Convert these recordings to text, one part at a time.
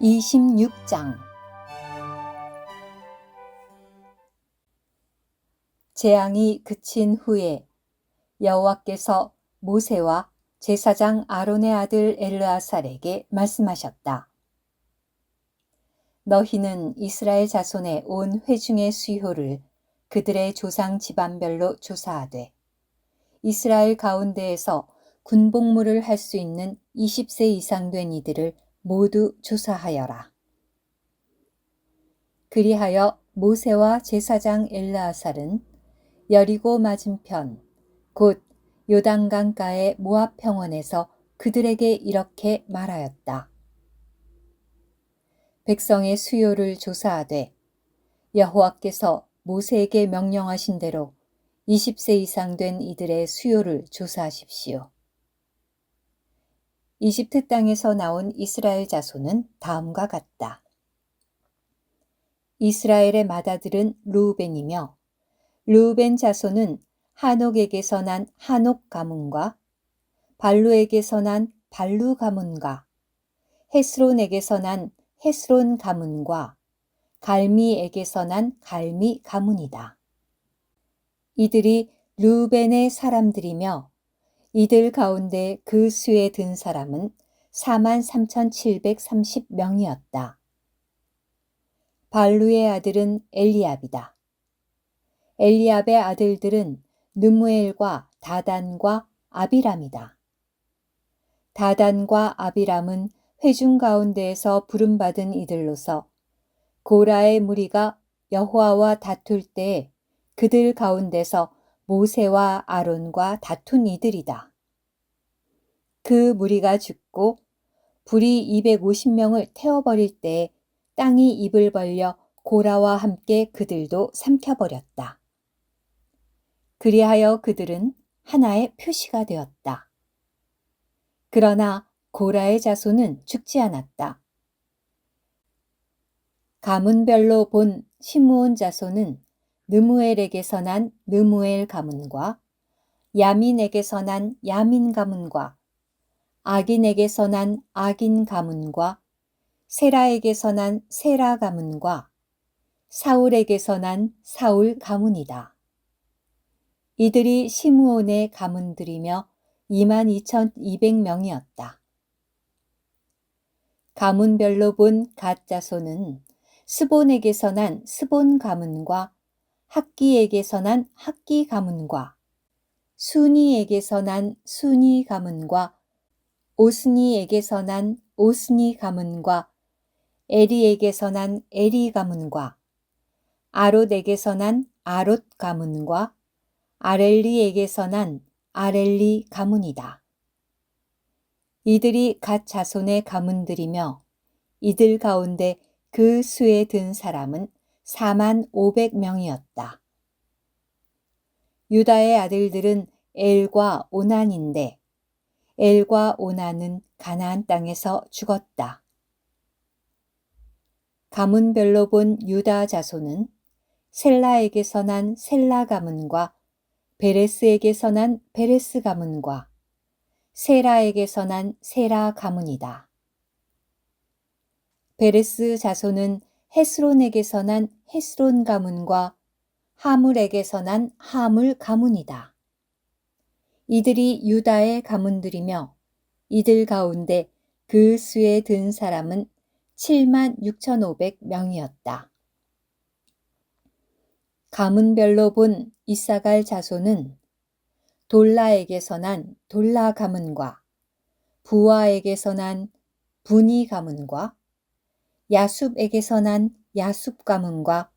26장 재앙이 그친 후에 여호와께서 모세와 제사장 아론의 아들 엘르아살에게 말씀하셨다. 너희는 이스라엘 자손의 온 회중의 수효를 그들의 조상 집안별로 조사하되 이스라엘 가운데에서 군복무를 할 수 있는 20세 이상 된 이들을 모두 조사하여라. 그리하여 모세와 제사장 엘라아살은 여리고 맞은편 곧 요단강가의 모압 평원에서 그들에게 이렇게 말하였다. 백성의 수요를 조사하되 여호와께서 모세에게 명령하신 대로 20세 이상 된 이들의 수요를 조사하십시오. 이집트 땅에서 나온 이스라엘 자손은 다음과 같다. 이스라엘의 맏아들은 루우벤이며 루우벤 자손은 한옥에게서 난 한옥 가문과 발루에게서 난 발루 가문과 헤스론에게서 난 헤스론 가문과 갈미에게서 난 갈미 가문이다. 이들이 루벤의 사람들이며 이들 가운데 그 수에 든 사람은 43,730명이었다. 발루의 아들은 엘리압이다. 엘리압의 아들들은 느무엘과 다단과 아비람이다. 다단과 아비람은 회중 가운데에서 부름받은 이들로서 고라의 무리가 여호와와 다툴 때 그들 가운데서 모세와 아론과 다툰 이들이다. 그 무리가 죽고 불이 250명을 태워버릴 때 땅이 입을 벌려 고라와 함께 그들도 삼켜버렸다. 그리하여 그들은 하나의 표시가 되었다. 그러나 고라의 자손은 죽지 않았다. 가문별로 본 시므온 자손은 느무엘에게서 난 느무엘 가문과 야민에게서 난 야민 가문과 아긴에게서 난 아긴 가문과 세라에게서 난 세라 가문과 사울에게서 난 사울 가문이다. 이들이 시므온의 가문들이며 22,200명이었다. 가문별로 본 갓자손은 스본에게서 난 스본 가문과 학기에게서 난 학기 가문과 순이에게서 난 순이 가문과 오스니에게서 난 오스니 가문과 에리에게서 난 에리 가문과 아롯에게서 난 아롯 가문과 아렐리에게서 난 아렐리 가문이다. 이들이 갓 자손의 가문들이며 이들 가운데 그 수에 든 사람은 4만 500명이었다. 유다의 아들들은 엘과 오난인데 엘과 오난은 가나안 땅에서 죽었다. 가문별로 본 유다 자손은 셀라에게서 난 셀라 가문과 베레스에게서 난 베레스 가문과 세라에게서 난 세라 가문이다. 베레스 자손은 헤스론에게서 난 헤스론 가문과 하물에게서 난 하물 가문이다. 이들이 유다의 가문들이며 이들 가운데 그 수에 든 사람은 7만 6,500명이었다. 가문별로 본 이사갈 자손은 돌라에게서 난 돌라 가문과 부하에게서 난 분이 가문과 야숲에게서 난 야숲 가문과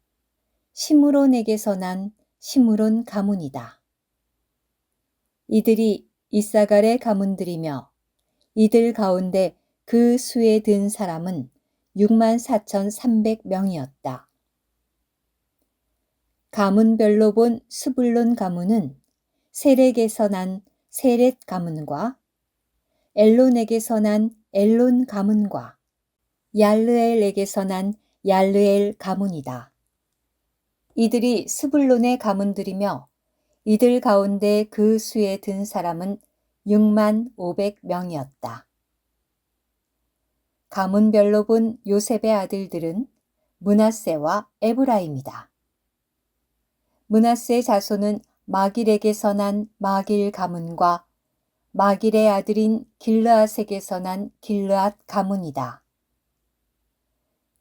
시므론에게서 난 시므론 가문이다. 이들이 이사갈의 가문들이며 이들 가운데 그 수에 든 사람은 6만 4,300명이었다. 가문별로 본 스불론 가문은 세렉에서 난 세렛 가문과 엘론에게서 난 엘론 가문과 얄르엘에게서 난 얄르엘 가문이다. 이들이 스불론의 가문들이며 이들 가운데 그 수에 든 사람은 6만 500명이었다. 가문별로 본 요셉의 아들들은 문하세와 에브라임이다. 문하세 자손은 마길에게서 난 마길 가문과 마길의 아들인 길르앗에게서 난 길르앗 가문이다.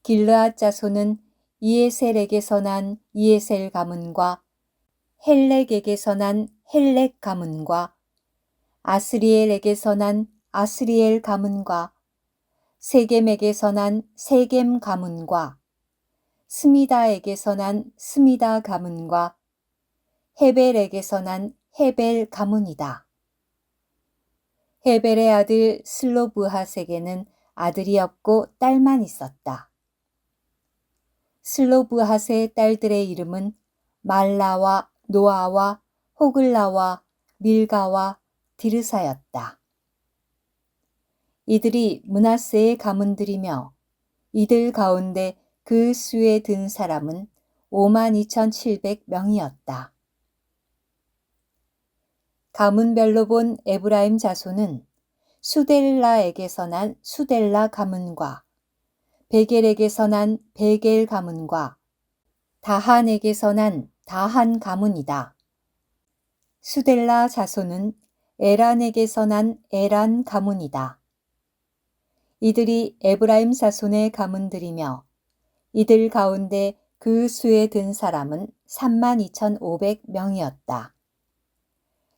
길르앗 자손은 이에셀에게서 난 이에셀 가문과 헬렉에게서 난 헬렉 가문과 아스리엘에게서 난 아스리엘 가문과 세겜에게서 난 세겜 가문과 스미다에게서 난 스미다 가문과 헤벨에게서 난 헤벨 가문이다. 헤벨의 아들 슬로브핫에게는 아들이 없고 딸만 있었다. 슬로브핫의 딸들의 이름은 말라와 노아와 호글라와 밀가와 디르사였다. 이들이 문하세의 가문들이며 이들 가운데 그 수에 든 사람은 52,700명이었다. 가문별로 본 에브라임 자손은 수델라에게서 난 수델라 가문과 베겔에게서 난 베겔 가문과 다한에게서 난 다한 가문이다. 수델라 자손은 에란에게서 난 에란 가문이다. 이들이 에브라임 자손의 가문들이며 이들 가운데 그 수에 든 사람은 32,500명이었다.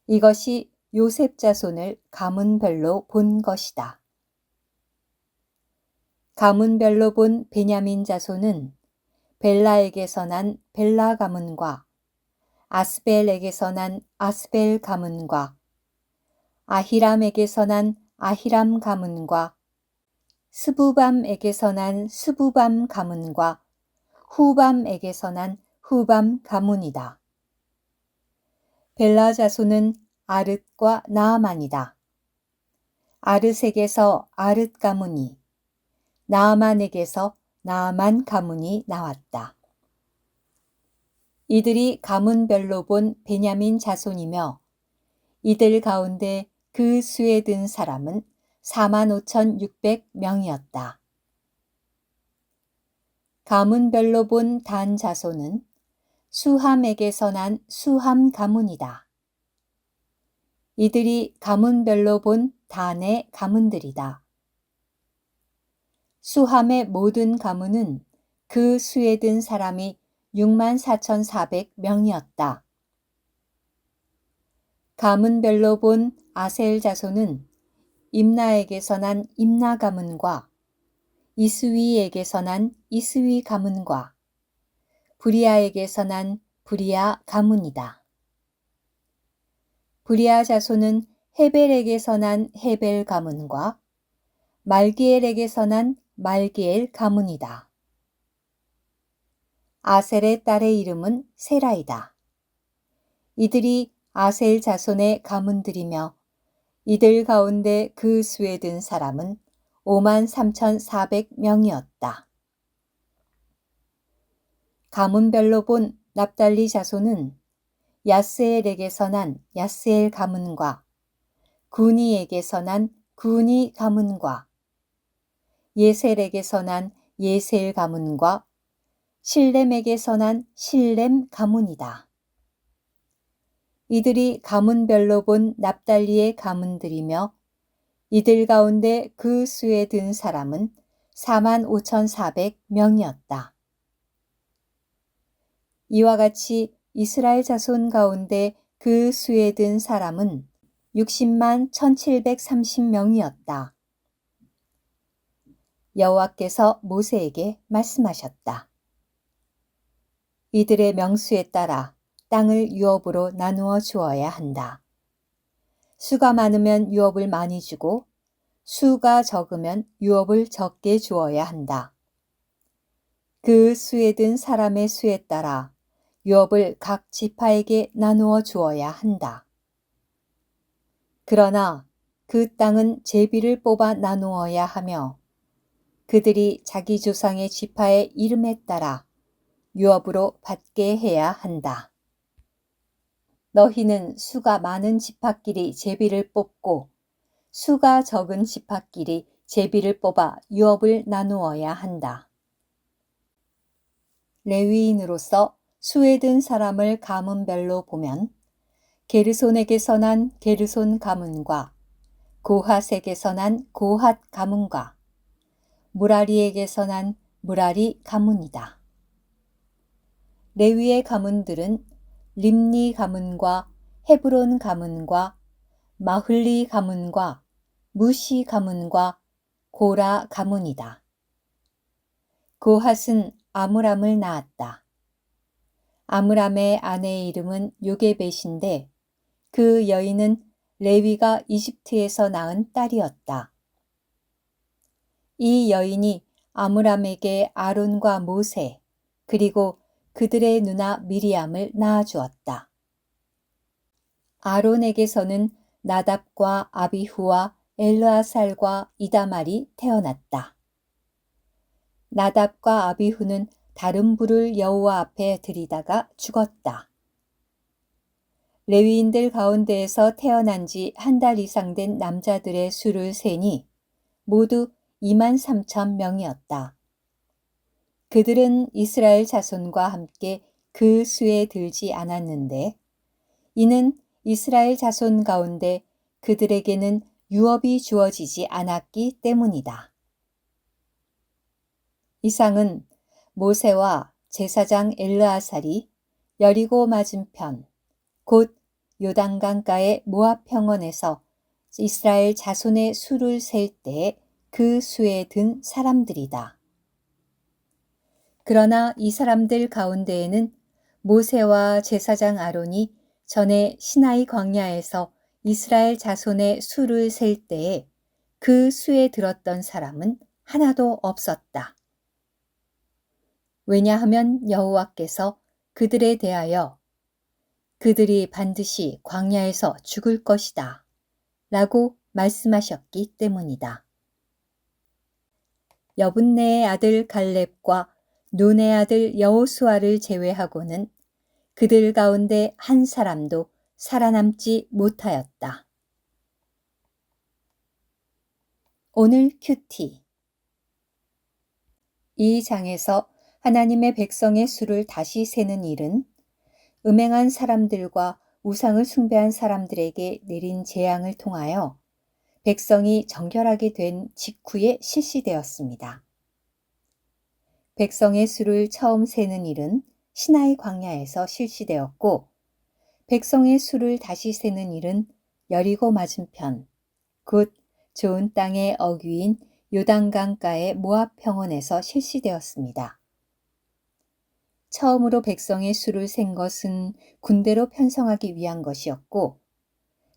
이것이 요셉 자손을 가문별로 본 것이다. 가문별로 본 베냐민 자손은 벨라에게서 난 벨라 가문과 아스벨에게서 난 아스벨 가문과 아히람에게서 난 아히람 가문과 스부밤에게서 난 스부밤 가문과 후밤에게서 난 후밤 가문이다. 벨라 자손은 아릇과 나아만이다. 아르색에서 아릇 가문이 나아만에게서 나아만 가문이 나왔다. 이들이 가문별로 본 베냐민 자손이며 이들 가운데 그 수에 든 사람은 45,600명이었다. 가문별로 본 단 자손은 수함에게서 난 수함 가문이다. 이들이 가문별로 본 단의 가문들이다. 수함의 모든 가문은 그 수에 든 사람이 64,400명이었다. 가문별로 본 아셀 자손은 임나에게서 난 임나 가문과 이스위에게서 난 이스위 가문과 부리아에게서 난 부리아 가문이다. 부리아 자손은 헤벨에게서 난 헤벨 가문과 말기엘에게서 난 말기엘 가문이다. 아셀의 딸의 이름은 세라이다. 이들이 아셀 자손의 가문들이며 이들 가운데 그 수에 든 사람은 5만 3,400명이었다. 가문별로 본 납달리 자손은 야스엘에게서 난 야스엘 가문과 구니에게서 난 구니 가문과 예셀에게서 난 예셀 가문과 실렘에게서 난 실렘 가문이다. 이들이 가문별로 본 납달리의 가문들이며 이들 가운데 그 수에 든 사람은 45,400명이었다. 이와 같이 이스라엘 자손 가운데 그 수에 든 사람은 60만 1730명이었다. 여호와께서 모세에게 말씀하셨다. 이들의 명수에 따라 땅을 유업으로 나누어 주어야 한다. 수가 많으면 유업을 많이 주고 수가 적으면 유업을 적게 주어야 한다. 그 수에 든 사람의 수에 따라 유업을 각 지파에게 나누어 주어야 한다. 그러나 그 땅은 제비를 뽑아 나누어야 하며 그들이 자기 조상의 지파의 이름에 따라 유업으로 받게 해야 한다. 너희는 수가 많은 지파끼리 제비를 뽑고 수가 적은 지파끼리 제비를 뽑아 유업을 나누어야 한다. 레위인으로서 수에 든 사람을 가문별로 보면 게르손에게서 난 게르손 가문과 고핫에게서 난 고핫 가문과 무라리에게서 난 무라리 가문이다. 레위의 가문들은 림니 가문과 헤브론 가문과 마흘리 가문과 무시 가문과 고라 가문이다. 고핫은 아므람을 낳았다. 아므람의 아내의 이름은 요게벳인데 그 여인은 레위가 이집트에서 낳은 딸이었다. 이 여인이 아므람에게 아론과 모세 그리고 그들의 누나 미리암을 낳아주었다. 아론에게서는 나답과 아비후와 엘르아살과 이다말이 태어났다. 나답과 아비후는 다른 불을 여호와 앞에 들이다가 죽었다. 레위인들 가운데에서 태어난 지 한 달 이상 된 남자들의 수를 세니 모두 2만 3천 명이었다. 그들은 이스라엘 자손과 함께 그 수에 들지 않았는데 이는 이스라엘 자손 가운데 그들에게는 유업이 주어지지 않았기 때문이다. 이상은 모세와 제사장 엘르아살이 여리고 맞은편 곧 요단강가의 모압 평원에서 이스라엘 자손의 수를 셀 때 그 수에 든 사람들이다. 그러나 이 사람들 가운데에는 모세와 제사장 아론이 전에 시나이 광야에서 이스라엘 자손의 수를 셀 때에 그 수에 들었던 사람은 하나도 없었다. 왜냐하면 여호와께서 그들에 대하여 그들이 반드시 광야에서 죽을 것이다. 라고 말씀하셨기 때문이다. 여분네의 아들 갈렙과 눈의 아들 여호수아를 제외하고는 그들 가운데 한 사람도 살아남지 못하였다. 오늘 큐티 이 장에서 하나님의 백성의 수를 다시 세는 일은 음행한 사람들과 우상을 숭배한 사람들에게 내린 재앙을 통하여 백성이 정결하게 된 직후에 실시되었습니다. 백성의 수를 처음 세는 일은 시나이 광야에서 실시되었고 백성의 수를 다시 세는 일은 여리고 맞은편 곧 좋은 땅의 어귀인 요단강가의 모압 평원에서 실시되었습니다. 처음으로 백성의 수를 센 것은 군대로 편성하기 위한 것이었고,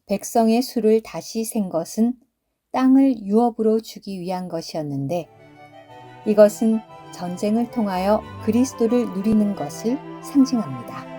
백성의 수를 다시 센 것은 땅을 유업으로 주기 위한 것이었는데, 이것은 전쟁을 통하여 그리스도를 누리는 것을 상징합니다.